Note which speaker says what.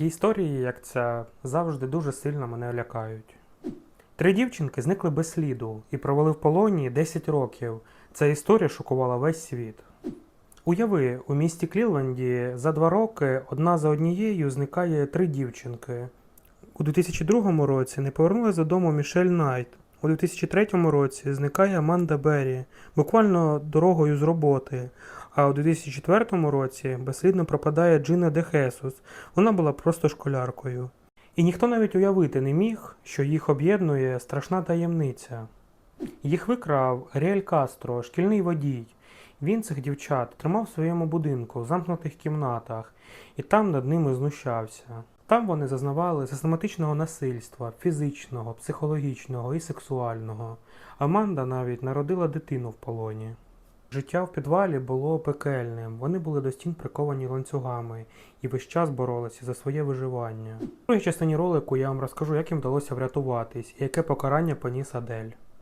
Speaker 1: Такі історії, як ця, завжди дуже сильно мене лякають. Три дівчинки зникли без сліду і провели в полоні 10 років. Ця історія шокувала весь світ. Уяви, у місті Клівленді за два роки одна за однією зникає три дівчинки. У 2002 році не повернулася додому Мішель Найт. У 2003 році зникає Аманда Беррі, буквально дорогою з роботи. А у 2004 році безслідно пропадає Джина Де Хесус. Вона була просто школяркою. І ніхто навіть уявити не міг, що їх об'єднує страшна таємниця. Їх викрав Ріель Кастро, шкільний водій. Він цих дівчат тримав в своєму будинку в замкнутих кімнатах і там над ними знущався. Там вони зазнавали систематичного насильства, фізичного, психологічного і сексуального. Аманда навіть народила дитину в полоні. Життя в підвалі було пекельним, вони були до стін приковані ланцюгами і весь час боролися за своє виживання. У другій частині ролику я вам розкажу, як їм вдалося врятуватись і яке покарання поніс Адель.